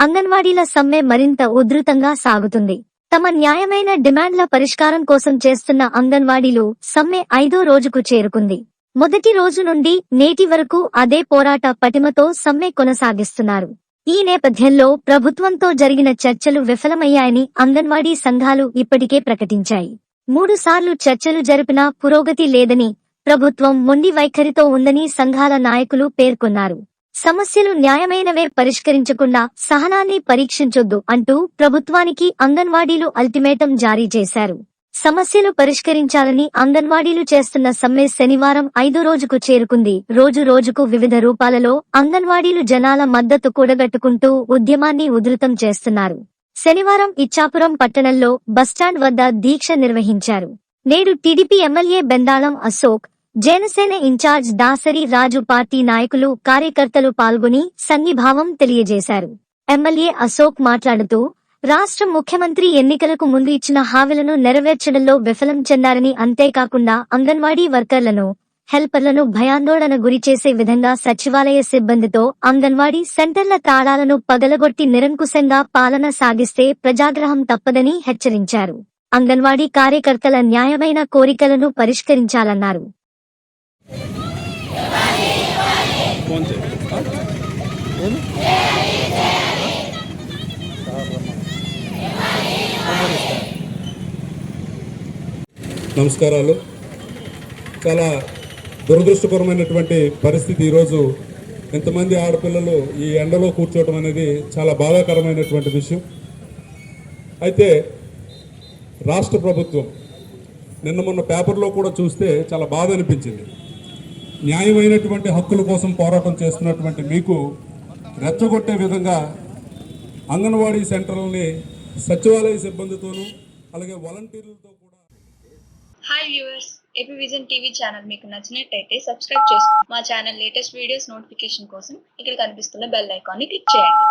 అంగన్వాడీల సమ్మె మరింత ఉధృతంగా సాగుతుంది. తమ న్యాయమైన డిమాండ్ల పరిష్కారం కోసం చేస్తున్న అంగన్వాడీలు సమ్మె ఐదో రోజుకు చేరుకుంది. మొదటి రోజు నుండి నేటి వరకు అదే పోరాట పటిమతో సమ్మె కొనసాగిస్తున్నారు. ఈ నేపథ్యంలో ప్రభుత్వంతో జరిగిన చర్చలు విఫలమయ్యాయని అంగన్వాడీ సంఘాలు ఇప్పటికే ప్రకటించాయి. మూడుసార్లు చర్చలు జరిపినా పురోగతి లేదని ప్రభుత్వం మొండి వైఖరితో ఉందని సంఘాల నాయకులు పేర్కొన్నారు. సమస్యలు న్యాయమైనవే పరిష్కరించకుండా సహనాన్ని పరీక్షించొద్దు అంటూ ప్రభుత్వానికి అంగన్వాడీలు అల్టిమేటం జారీ చేశారు. సమస్యలు పరిష్కరించాలని అంగన్వాడీలు చేస్తున్న సమ్మె శనివారం ఐదో రోజుకు చేరుకుంది. రోజు రోజుకు వివిధ రూపాలలో అంగన్వాడీలు జనాల మద్దతు కూడగట్టుకుంటూ ఉద్యమాన్ని ఉధృతం చేస్తున్నారు. శనివారం ఇచ్చాపురం పట్టణంలో బస్టాండ్ వద్ద దీక్ష నిర్వహించారు. నేడు TDP MLA Bendalam Ashok Janasena incharge Dasari Raju party నాయకులు కార్యకర్తలు పాల్గొని సన్నిభావం తెలియజేశారు. ఎమ్మెల్యే అశోక్ మాట్లాడుతూ రాష్ట్ర ముఖ్యమంత్రి ఎన్నికలకు ముందు ఇచ్చిన హామీలను నెరవేర్చడంలో విఫలం చెందారని అంతేకాకుండా అంగన్వాడీ వర్కర్లను హెల్పర్లను భయాందోళన గురిచేసే విధంగా సచివాలయ సిబ్బందితో అంగన్వాడీ సెంటర్ల తాళాలను పగలగొట్టి నిరంకుశంగా పాలన సాగిస్తే ప్రజాగ్రహం తప్పదని హెచ్చరించారు. అంగన్వాడీ కార్యకర్తల న్యాయమైన కోరికలను పరిష్కరించాలన్నారు. ఫోన్ చేయి నమస్కారాలు. చాలా దురదృష్టకరమైనటువంటి పరిస్థితి ఈరోజు. ఎంతమంది ఆడపిల్లలు ఈ ఎండలో కూర్చోవడం అనేది చాలా బాధాకరమైనటువంటి విషయం. అయితే రాష్ట్ర ప్రభుత్వం నిన్న మొన్న పేపర్లో కూడా చూస్తే చాలా బాధ అనిపించింది. న్యాయమైనటువంటి హక్కుల కోసం పోరాటం చేస్తున్నటువంటి మీకు రెచ్చగొట్టే విధంగా అంగన్వాడీ సెంటర్లని సచివాలయ సిబ్బందితోనూ అలాగే వాలంటీర్లతో కూడా hi viewers AP vision TV channel మీకు నచ్చినట్టయితే సబ్స్క్రైబ్ చేసుకోండి మా ఛానల్ లేటెస్ట్ వీడియోస్ నోటిఫికేషన్ కోసం ఇక్కడ కనిపిస్తున్న బెల్ ఐకాన్ని క్లిక్ చేయండి.